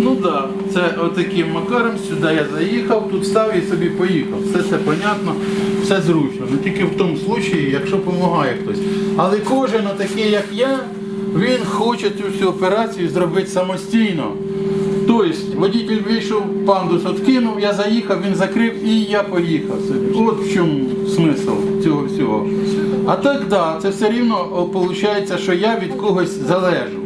Ну так, да. це отаким макаром, сюди я заїхав, тут став і собі поїхав. Все це понятно, все зручно. Ну тільки в тому випадку, якщо допомагає хтось. Але кожен такий, як я, він хоче цю всю операцію зробити самостійно. Тобто водитель вийшов, пандус откинув, я заїхав, він закрив і я поїхав. От в чому смисл цього всього. А так, да, це все рівно виходить, що я від когось залежу.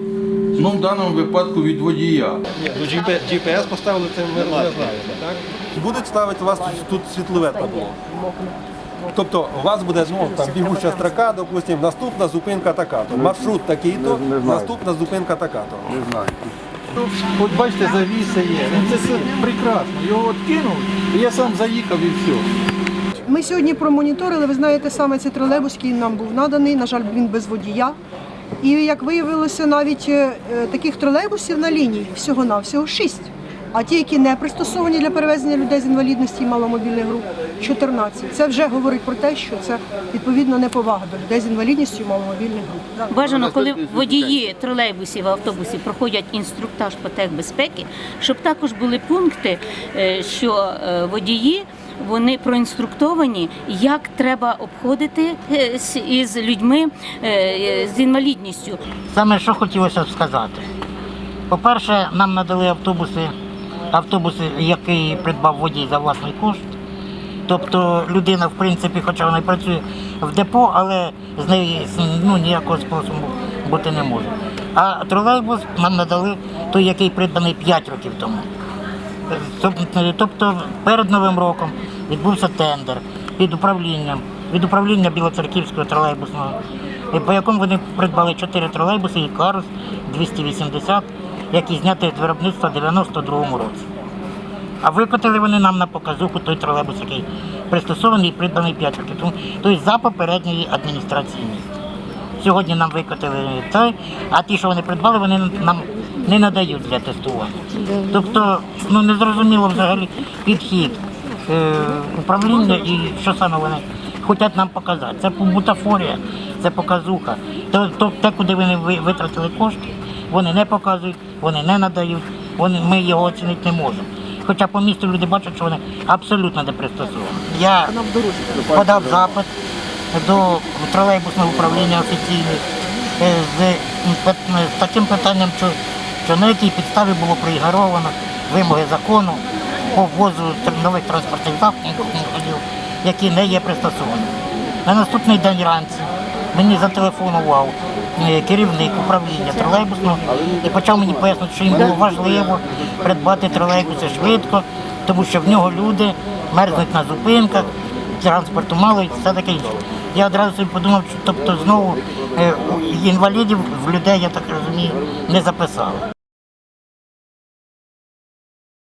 Ну, в даному випадку від водія. Ну, GPS поставили, це ми знаємо, так? Будуть ставити у вас тут, тут світлове табло. Тобто у вас буде ну, там бігуща строка, допустимо, наступна зупинка така-то. Маршрут такий-то, наступна зупинка така-то. От бачите, завіса є. Ну, це все прекрасно. Його от кинув, і я сам заїхав і все. Ми сьогодні промоніторили, ви знаєте, саме цей тролейбус, який нам був наданий, на жаль, він без водія. І як виявилося, навіть е, е, таких тролейбусів на лінії всього-навсього шість. А ті, які не пристосовані для перевезення людей з інвалідності і маломобільних груп, 14. Це вже говорить про те, що це відповідно неповага до людей з інвалідністю і маломобільних груп. Бажано, коли водії тролейбусів, автобусів проходять інструктаж по техбезпеки, щоб також були пункти, е, що водії. Вони проінструктовані, як треба обходити е, із людьми е, з інвалідністю. Саме що хотілося б сказати. По-перше, нам надали автобуси, автобуси, який придбав водій за власний кошт. Тобто людина, в принципі, хоча вона і працює в депо, але з неї ну, ніякого способу бути не може. А тролейбус нам надали той, який придбаний 5 років тому. Тобто перед Новим роком відбувся тендер під управлінням, від управління Білоцерківського тролейбусного, по якому вони придбали 4 тролейбуси і карус 280, які зняті з виробництва в 92-му році. А викотили вони нам на показуху той тролейбус, який пристосований і придбаний 5 років тому, тобто за попередньої адміністрації міста. Сьогодні нам викотили той, а ті, що вони придбали, вони нам не надають для тестування. Тобто, ну незрозуміло взагалі підхід управління і що саме вони хочуть нам показати. Це бутафорія, це показуха. То, то те, куди вони витратили кошти, вони не показують, вони не надають, вони, ми його оцінити не можемо. Хоча по місту люди бачать, що вони абсолютно не пристосовані. Я подав запит до тролейбусного управління офіційне е, з, з таким питанням, що, що на якій підставі було проігноровано вимоги закону по ввозу нових транспортних засобів, які не є пристосовані. На наступний день вранці мені зателефонував е, керівник управління тролейбусного і почав мені пояснити, що їм було важливо придбати тролейбуси швидко, тому що в нього люди мерзнуть на зупинках, транспорту мало і все таке інше. Я одразу собі подумав, що тобто знову е, інвалідів в людей, я так розумію, не записали.